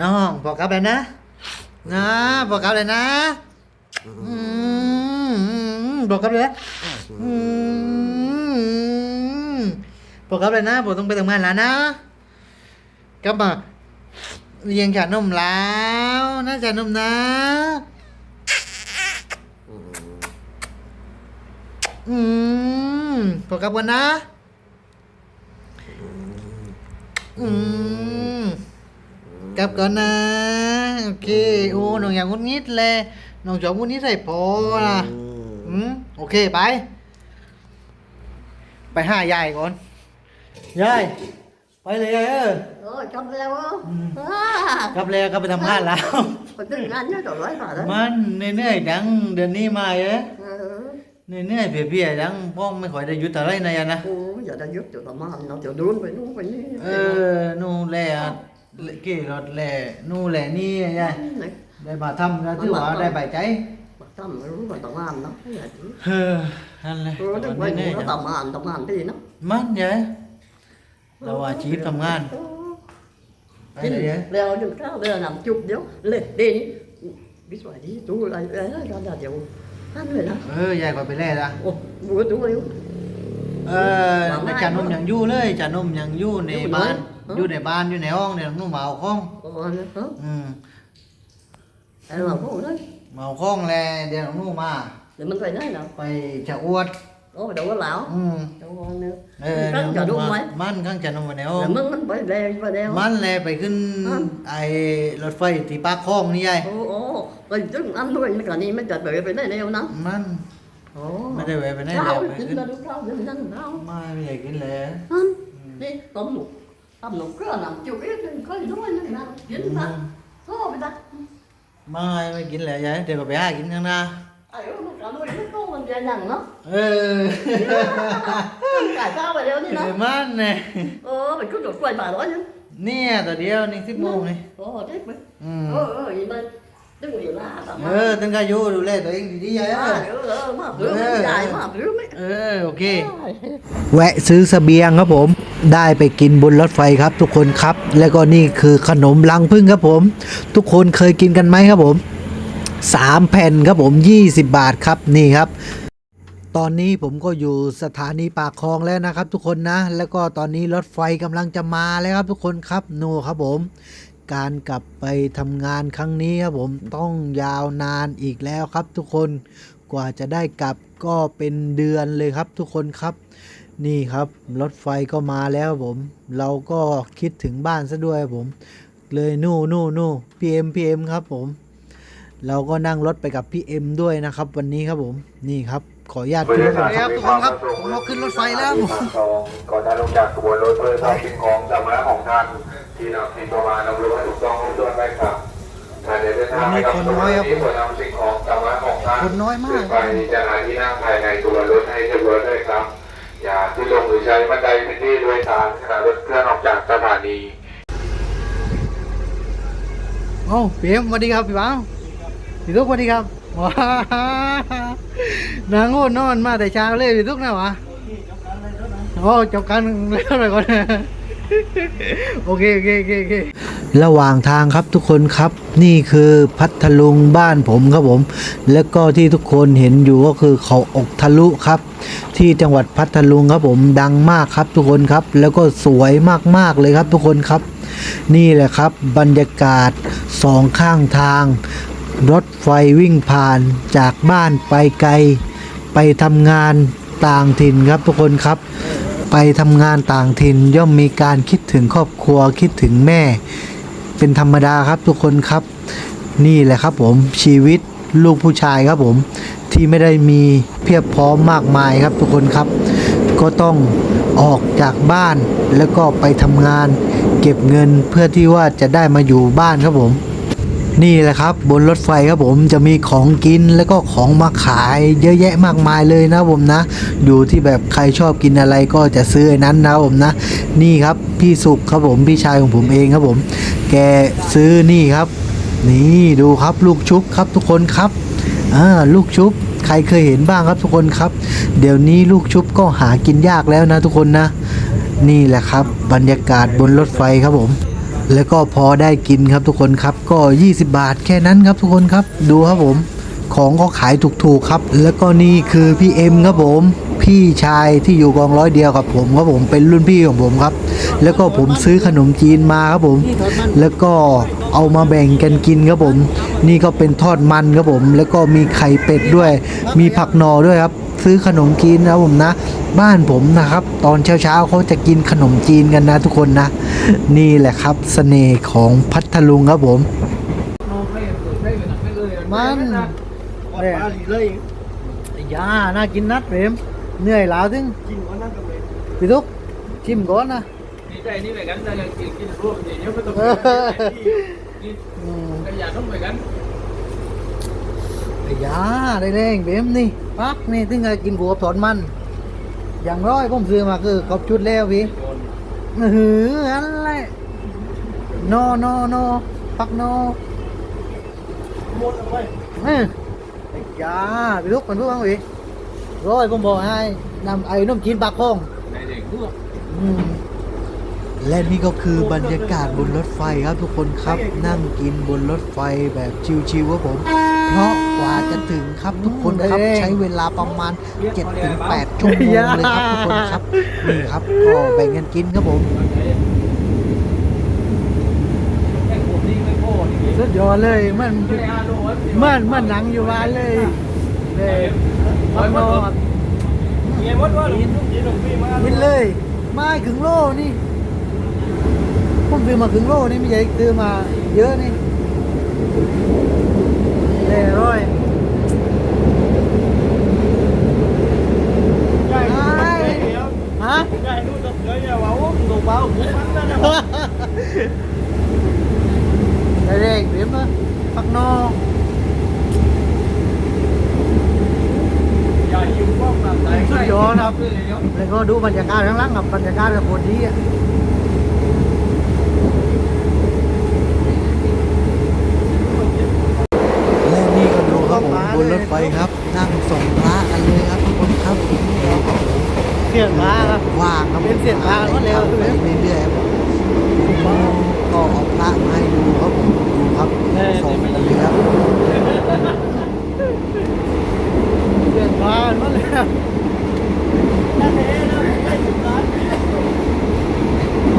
น้องบอกกลับเลยนะ นะบอกกลับเลยนะอืมบอกกลับเลยนะอืมบอกกลับเลยนะบอกต้องไปทำงานแล้วนะกลับมาเลี้ยงชานมแล้วนะชานมนะอืมบอกกลับกันนะอืม กลับก่อนนะ โอเค โอ้น้องอย่างงุนงิดเลยน้องจอมงุนงิดใส่พอนะอืมโอเคไป ไปหายายก่อน ยาย ไปเลยยายเออ Rồi, trong leo không? À, กลับแล้วกลับไปทำงานแล้ว còn từng ăn nhá, rồi lấy vào đấy. มันเหนื่อยๆจังเดือนนี้มาเอ้ย Ừ. เหนื่อยๆเพลียๆจังพ่อไม่ค่อยได้หยุดอะไรนะยายนะ Ừ, bây giờ đã giúp cho tao ăn, nó tiểu đun phải đúng phải như เออนู่นแหละ เกี่รถแหละนู่นแหละนี่ยาย này ได้มาทำก็ถือว่าได้ใบใจ bà tâm nó đúng là tao ăn nó Thế là chứ. เฮ้อนั่นแหละ ừ, đừng ตอน quay นี้ nó tao ăn tao ăn cái gì nó มันยายเราอาชีพทำงาน Ừ. ไปเลยยาย leo đừng cao bây giờ nằm chụp đéo lên đi biết rồi đi chú lại ấy ra là điều ăn rồi đó เออยายก็ไปแล่ละ ồ vừa chú yêu เออแต่จานมยังอยู่เลยจานมยังอยู่ในบ้าน อยู่ไหน อยู่ในบ้านอยู่ในห้องเนี่ยนุ่มมาเอาข้อง ồ hả อืม em làm có đấy มาเอาข้องแลเดี๋ยวนุ่มมา để mình phải nói nào ไปจะอวด ồ đâu có lão อืม đâu có nữa เออ Cắt chợ นุ่ đúng ม không มา ấy มันข้างจานมมาในห้อง Là mình mình phải đeo phải đeo มันแลไปขึ้นฮะไอ้รถไฟที่ปากคลองนี่ยาย ồ ồ rồi chứ ăn thôi mấy cả này mấy cả đợi phải đây đeo nó มัน ồ ไม่ได้แวะไปไหนแล้ว sao ไป chính ขึ้น là đúng sao đừng ăn đâu ไม่ไม่อยากกินเลย ăn đi tôm một tôm một cái là nằm chịu biết có gì đúng không nào dính ta thôi người ta ไม่ไม่กินเลยยายเดี๋ยวก็ไปหากินข้างหน้า ai ơi nó cả đôi nó có mình ra nhằn nó เออ tại sao mà đeo đi เออ nó มันเนี่ย ờ mày cứ đột quay bà đó chứ เนี่ยตัวเดียวนี่สิบโมงนี่ ồ chết mày อืม ờ ờ gì bên đừng hiểu là tao เออตั้งก็อยู่ดูแลตัวเองดีๆยายเออ à ừ ờ mà rửa mấy dài mà rửa mấy เออโอเค Ai. แวะซื้อเสบียงครับผม ได้ไปกินบนรถไฟครับ ทุกคนครับ แล้วก็นี่คือขนมลังพึ่งครับผม ทุกคนเคยกินกันไหมครับผมสามแผ่นครับผม 20 บาทครับนี่ครับ ตอนนี้ผมก็อยู่สถานีปากคลองแล้วนะครับ ทุกคนนะ แล้วก็ตอนนี้รถไฟกำลังจะมาแล้วครับ ทุกคนครับโนครับผม การกลับไปทำงานครั้งนี้ครับผมต้องยาวนานอีกแล้วครับทุกคนกว่าจะได้กลับก็เป็นเดือนเลยครับทุกคนครับ นี่ครับรถไฟก็มาแล้วครับผม เราก็คิดถึงบ้านซะด้วยครับผม เลยนู่นู่นู่พีเอ็มพีเอ็มครับผม เราก็นั่งรถไปกับพี่เอ็มด้วยนะครับ วันนี้ครับผมนี่ครับขออนุญาตขึ้นรถไฟครับทุกคนครับผมมาขึ้นรถไฟแล้วก่อนท่านลงจากขบวนรถเพื่อทอดทิ้งของสามารถของท่าน ที่นำสิ่งประมาณนำรู้ให้ถูกต้องครบถ้วนได้ครับท่านได้เดินทางไปกับวันนี้คนน้อยครับที่ควรนำสิ่งของสามารถของท่านคนน้อยมากขึ้นไปจะหาที่นั่งภายในตัวรถให้เรียบร้อยด้วยครับ อย่าที่ลงหรือใช้บันไดเป็นที่โดยสารขณะรถเคลื่อนออกจากสถานีโอ้พี่เอ็มสวัสดีครับพี่บ้าวพี่ทุกสวัสดีครับว้านางโง่นอนมาแต่เช้าเลยพี่ทุกนะวะโอ้จบกันแล้วไปก่อน โอเคโอเคโอเคโอเคระหว่างทางครับทุกคนครับ นี่คือพัทลุงบ้านผมครับผม แล้วก็ที่ทุกคนเห็นอยู่ก็คือเขาอกทะลุครับ ที่จังหวัดพัทลุงครับผมดังมากครับทุกคนครับ แล้วก็สวยมากๆเลยครับทุกคนครับ นี่แหละครับบรรยากาศสองข้างทาง รถไฟวิ่งผ่านจากบ้านไปไกล ไปทำงานต่างถิ่นครับทุกคนครับ ไปทำงานต่างถิ่นย่อมมีการคิดถึงครอบครัวคิดถึงแม่ เป็นธรรมดาครับทุกคนครับ นี่แหละครับผมชีวิตลูกผู้ชายครับผมที่ไม่ได้มีเพียบพร้อมมากมายครับทุกคนครับ ก็ต้องออกจากบ้านแล้วก็ไปทำงาน เก็บเงินเพื่อที่ว่าจะได้มาอยู่บ้านครับผม นี่แหละครับบนรถไฟครับผมจะมีของกินแล้วก็ของมาขายเยอะแยะมากมายเลยนะผมนะ อยู่ที่แบบใครชอบกินอะไรก็จะซื้อไอ้นั้นนะผมนะ นี่ครับพี่สุขครับผมพี่ชายของผมเองครับผม แกซื้อนี่ครับ นี่ดูครับลูกชุบครับทุกคนครับอ่าลูกชุบใครเคยเห็นบ้างครับทุกคนครับ เดี๋ยวนี้ลูกชุบก็หากินยากแล้วนะทุกคนนะ นี่แหละครับ บรรยากาศบนรถไฟครับผม แล้วก็พอได้กินครับทุกคนครับก็ 20 บาทแค่นั้นครับทุกคนครับดูครับผมของก็ขายถูกๆครับ แล้วก็นี่คือพี่เอ็มครับผมพี่ชายที่อยู่กองร้อยเดียวกับผมครับผมเป็นรุ่นพี่ของผมครับ แล้วก็ผมซื้อขนมจีนมาครับผม แล้วก็เอามาแบ่งกันกินครับผม นี่ก็เป็นทอดมันครับผม แล้วก็มีไข่เป็ดด้วย มีผักนอด้วยครับ ซื้อขนมจีนนะครับผมนะ บ้านผมนะครับ ตอนเช้าๆเขาจะกินขนมจีนกันนะทุกคนนะ นี่แหละครับเสน่ห์ของพัทลุงครับผม มันเนี่ยยาน่ากินนัดเปรมเหนื่อยล้าถึงพี่ทุกชิมก่อนนะดีใจนี่เหมือนกันแต่ยังกินกินรวมเดี๋ยวไม่ต้องเอไปอกินอืมก็อยากต้องเหมือนกัน ไอ้ยาได้แรงเบมนี่ปักนี่ถึงจะกินกัวถอนมัน อย่างร้อยผมซื้อมาคือครบชุดแล้วพี่อือหืออันแหละนอนอนอปักนอเออไอ้ยาพี่ลูกมันพูดบ้างพี่ร้อยผมบอกให้นำไอ้นมจีนปากคองในเด็กด้วยอืมและนี่ก็คือบรรยากาศบนรถไฟครับทุกคนครับนั่งกินบนรถไฟแบบชิวๆครับผม เพราะกว่าจะถึงครับทุกคนครับใช้เวลาประมาณ7-8ชั่วโมงเลยครับทุกคนครับนี่ครับก็แบ่งกันกินครับผมแค่ผมนี่ไม่พอนี่สุดยอดเลยมันไม่อาโดนมันมันหนังอยู่บ้านเลยเลยร้อยมดเงี้ยมดว่าหลุมยี่หนุ่มพี่มากินเลยไม่ถึงโลนี่ผมซื้อมาถึงโลนี่ไม่ใช่ซื้อมาเยอะนี่ เลยร้อยฮะใหญ่ดูตกเยอะว่าโอ้ตกเบาผมมันนั่นนะได้เร่งเรียบนะปักนอใหญ่อยู่กว้างต่างใจแล้วก็ดูบรรยากาศข้างล่างกับบรรยากาศกับคนดีอะและนี่ก็ดูครับผมบนรถไฟครับ นั่งส่งพระกันเลยครับทุกคนครับเสียงพระครับว่างครับเป็นเสียงพระก็เร็วไปเรื่อยๆครับผมก็เอาพระมาให้ดูครับผมดูครับส่งกันเลยครับเสียงพระก็เร็ว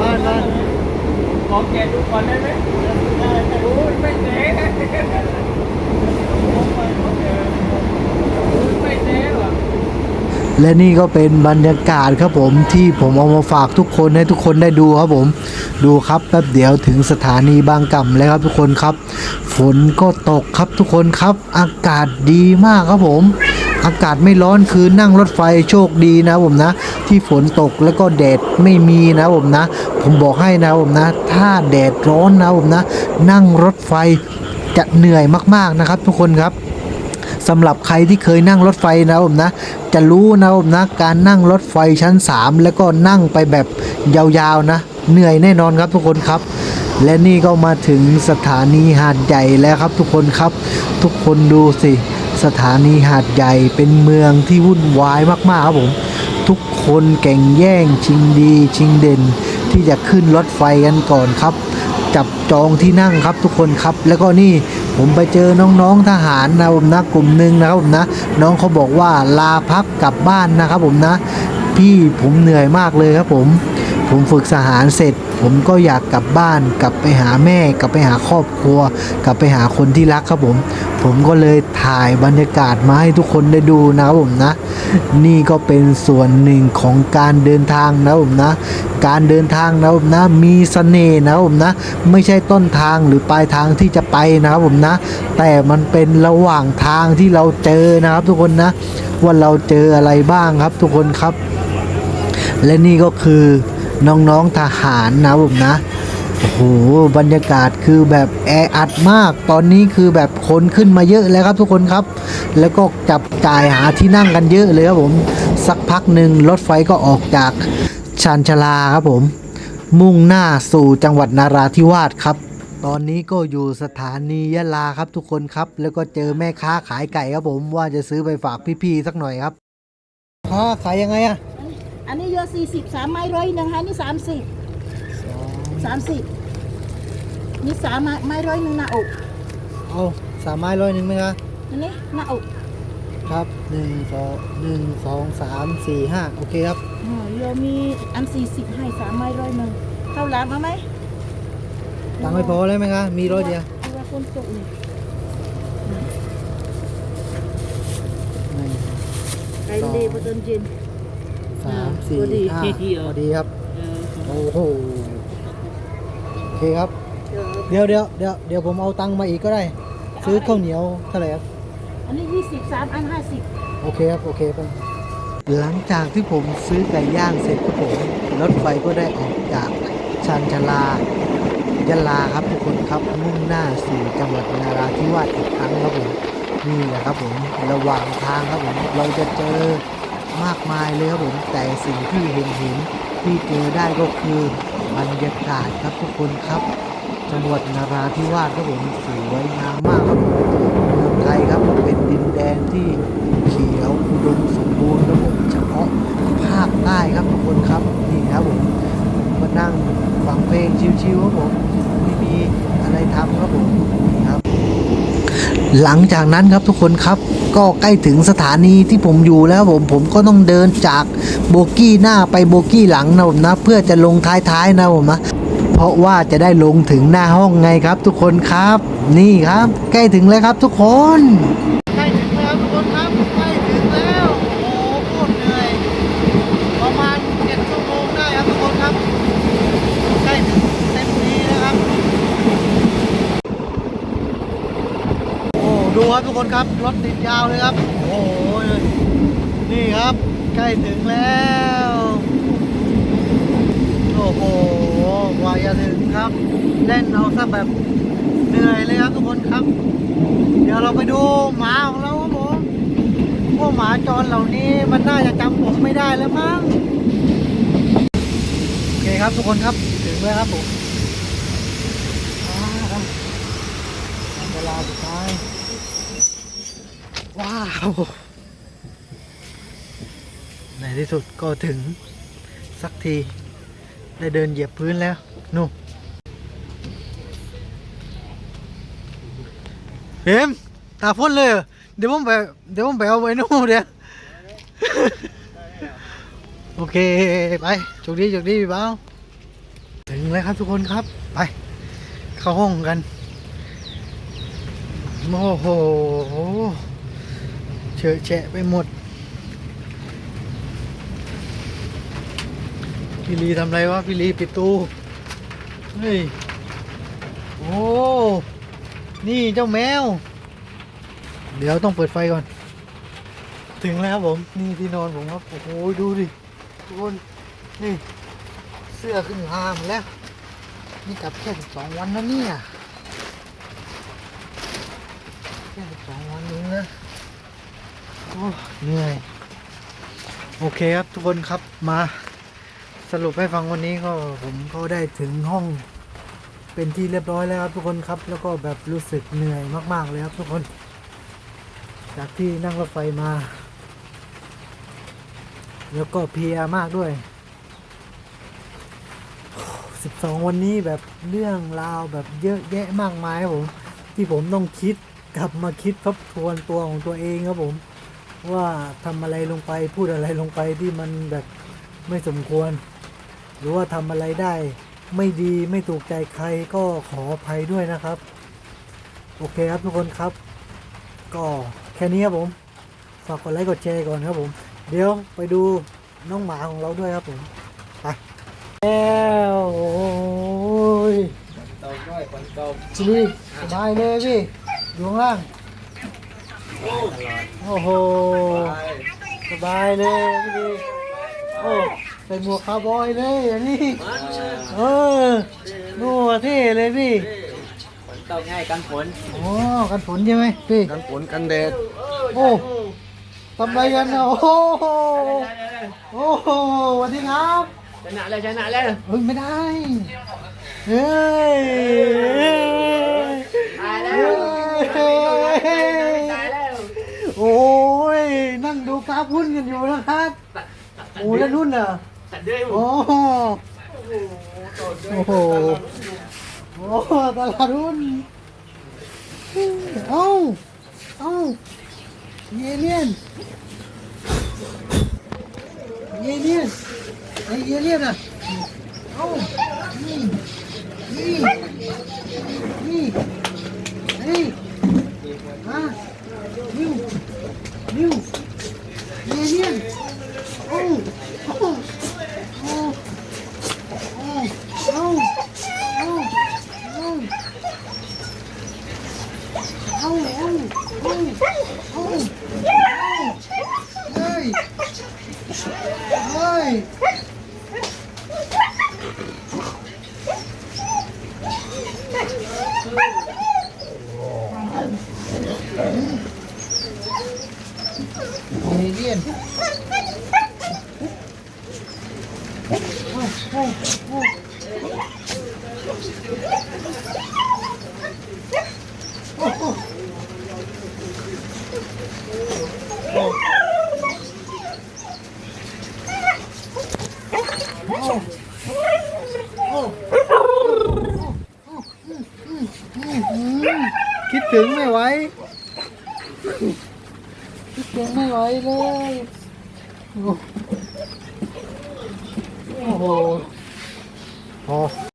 บ้านบ้านขอแกดูก่อนได้ไหมโอ้ยไม่เจ๊ไม่เจ๊หรอ และนี่ก็เป็นบรรยากาศครับผมที่ผมเอามาฝากทุกคนให้ทุกคนได้ดูครับผม ดูครับแป๊บเดียวถึงสถานีบางกล่ำแล้วครับทุกคนครับ ฝนก็ตกครับทุกคนครับ อากาศดีมากครับผม อากาศไม่ร้อนคือนั่งรถไฟโชคดีนะผมนะ ที่ฝนตกแล้วก็แดดไม่มีนะผมนะ ผมบอกให้นะผมนะ ถ้าแดดร้อนนะผมนะ นั่งรถไฟจะเหนื่อยมากๆนะครับ ทุกคนครับ สำหรับใครที่เคยนั่งรถไฟนะผมนะ จะรู้นะผมนะการนั่งรถไฟชั้น 3 แล้วก็นั่งไปแบบยาวๆนะ เหนื่อยแน่นอนครับทุกคนครับ และนี่ก็มาถึงสถานีหาดใหญ่แล้วครับ ทุกคนครับ ทุกคนดูสิ สถานีหาดใหญ่เป็นเมืองที่วุ่นวายมากๆครับผม ทุกคนแข่งแย่งชิงดีชิงเด่น ที่จะขึ้นรถไฟกันก่อนครับจับจองที่นั่งครับทุกคนครับ แล้วก็นี่ ผมไปเจอน้องๆทหารนะผมนะกลุ่มหนึ่งนะครับผมนะ น้องเขาบอกว่าลาพักกลับบ้านนะครับผมนะ พี่ผมเหนื่อยมากเลยครับผม ผมฝึกทหารเสร็จ ผมก็อยากกลับบ้าน กลับไปหาแม่ กลับไปหาครอบครัว กลับไปหาคนที่รักครับผม ผมก็เลยถ่ายบรรยากาศมาให้ทุกคนได้ดูนะครับผมนะ นี่ก็เป็นส่วนหนึ่งของการเดินทางนะผมนะ การเดินทางนะผมนะ มีเสน่ห์นะผมนะ ไม่ใช่ต้นทางหรือปลายทางที่จะไปนะครับผมนะ แต่มันเป็นระหว่างทางที่เราเจอนะครับทุกคนนะ ว่าเราเจออะไรบ้างครับทุกคนครับ และนี่ก็คือ น้องๆทหารนะผมนะโอ้โหบรรยากาศคือแบบแออัดมาก ตอนนี้คือแบบคนขึ้นมาเยอะแล้วครับทุกคนครับ แล้วก็จับจ่ายหาที่นั่งกันเยอะเลยครับผม สักพักหนึ่งรถไฟก็ออกจากชานชลาครับผม มุ่งหน้าสู่จังหวัดนาราธิวาสครับตอนนี้ก็อยู่สถานียะลาครับทุกคนครับ แล้วก็เจอแม่ค้าขายไก่ครับผมว่าจะซื้อไปฝากพี่ๆสักหน่อยครับค้าขายยังไงอะ อันนี้เยอะสี่สิบสามไม้ร้อยหนึ่งฮะนี่สามสิบสามสิบนี่สามไม้ไม้ร้อยหนึ่งหน้าอกเอาสามไม้ร้อยหนึ่งไหมครับอันนี้หน้าอกครับหนึ่งสองหนึ่งสองสามสี่ห้าโอเคครับอ๋อโยมีอันสี่สิบให้สามไม้ร้อยหนึ่งข้าวหลามเอาไหมตังค์ไม่พอแล้วไหมครับมีร้อยเดียวเอาไว้คนตกนี่หนึ่งไก่เลบตอนเย็น สามสี่พอดีห้าพอดีครับ โอ้โห โอเคครับ เดี๋ยวเดี๋ยวเดี๋ยวเดี๋ยวผมเอาตังค์มาอีกก็ได้ ซื้อข้าวเหนียวเท่าไหร่ครับ อันนี้ยี่สิบสามอันห้าสิบโอเคครับ โอเคครับหลังจากที่ผมซื้อไก่ย่างเสร็จครับผม รถไฟก็ได้ออกจากชานชาลายะลาครับทุกคนครับมุ่งหน้าสู่จังหวัดนาราธิวาสอีกครั้งครับผมนี่แหละครับผมระหว่างทางครับผมเราจะเจอ มากมายเลยครับผมแต่สิ่งที่เห็นเห็นที่เจอได้ก็คือบรรยากาศครับทุกคนครับ จังหวัดนาราธิวาสครับผมสวยงามมากครับผมเมืองไทยครับเป็นดินแดนที่เขียวอุดมสมบูรณ์ครับผมเฉพาะภาคใต้ครับทุกคนครับนี่ครับผมมานั่งฟังเพลงชิวๆครับผมไม่มีอะไรทำครับผมนี่ครับ หลังจากนั้นครับทุกคนครับ ก็ใกล้ถึงสถานีที่ผมอยู่แล้วผมผมก็ต้องเดินจากโบกี้หน้าไปโบกี้หลังนะผมนะ เพื่อจะลงท้ายๆนะผมนะเพราะว่าจะได้ลงถึงหน้าห้องไงครับ ทุกคนครับ นี่ครับ ใกล้ถึงแล้วครับทุกคน ใกล้ถึงแล้วทุกคนครับใกล้ถึงแล้วโอ้โคตรเหนื่อยประมาณเจ็ดชั่วโมงได้ครับทุกคนครับ ใกล้ถึงเต็มทีแล้วครับ โอ้ ดูครับทุกคนครับรถติดยาวเลยครับ โอ้โหนี่ครับ ใกล้ถึงแล้ว โอ้โหกว่าจะถึงครับเล่นเอาซะแบบเหนื่อยเลยครับทุกคนครับ เดี๋ยวเราไปดูหมาของเราครับผมพวกหมาจรเหล่านี้มันน่าจะจำผมไม่ได้แล้วมั้งโอเคครับทุกคนครับถึงแล้วครับผมเวลาสุดท้าย ว้าว ในที่สุดก็ถึงสักที ได้เดินเหยียบพื้นแล้วนู่นเอ็มตาพ่นเลยเดี๋ยวผมไปเดี๋ยวผมไปเอาไว้นู่นเดี๋ยวโอเคไปโชคดีโชคดีพี่บ้าวถึงแล้วครับทุกคนครับไป เข้าห้องกันโอ้โห เฉอะแฉะไปหมดพี่ลีทำไรวะพี่ลีปิดตู้เฮ้ยโอ้นี่เจ้าแมว เดี๋ยวต้องเปิดไฟก่อน ถึงแล้วผมนี่ที่นอนผมครับโอ้โหดูดิทุกคนนี่ เสื้อขึ้นหามแล้วนี่กลับแค่สิบสองวันนะเนี่ยแค่สิบสองวัน เหนื่อย โอเคครับทุกคนครับมาสรุปให้ฟังวันนี้ก็ผมก็ได้ถึงห้องเป็นที่เรียบร้อยแล้วครับทุกคนครับ แล้วก็แบบรู้สึกเหนื่อยมากๆเลยครับทุกคน จากที่นั่งรถไฟมา แล้วก็เพียมากด้วย12 วันนี้แบบเรื่องราวแบบเยอะแยะมากมายครับผม ที่ผมต้องคิดกลับมาคิดทบทวนตัวของตัวเองครับผม ว่าทำอะไรลงไปพูดอะไรลงไปที่มันแบบไม่สมควร หรือว่าทำอะไรได้ ไม่ดีไม่ถูกใจใครก็ขออภัยด้วยนะครับ โอเคครับทุกคนครับ ก็แค่นี้ครับผมฝากกดไลค์กดแชร์ก่อนครับผม เดี๋ยวไปดูน้องหมาของเราด้วยครับผมไปแล้วโอ้ยตกด้วยฝนตกชีวิตสบายเลยพี่อยู่ข้างล่าง โอ้โห สบายเลยพี่ดีโอ้ใส่หมวกคาวบอยเลยอันนี้ เออดูเท่เลยพี่ ฝนตกง่ายกันฝนโอ้กันฝนใช่ไหมพี่ กันฝนกันแดดโอ้ทำไรกันอะโอ้โหโอ้โหสวัสดีครับชนะแล้วชนะแล้วเฮ้ยไม่ได้เฮ้ยตายแล้ว โอ้ยนั่งดูกราฟหุ้นกันอยู่นะครับโอ้แล้วนุ่นอะตัดด้วยหมโอ้ดโหโอ้โหโอ้โอ้ตลาดหุ้นเอ้าเอ้าเยเลียนเยเลียนไอเยเลียนอะเอ้านี่นี่นี่เฮ้ยมานิวนิ วเยเลีย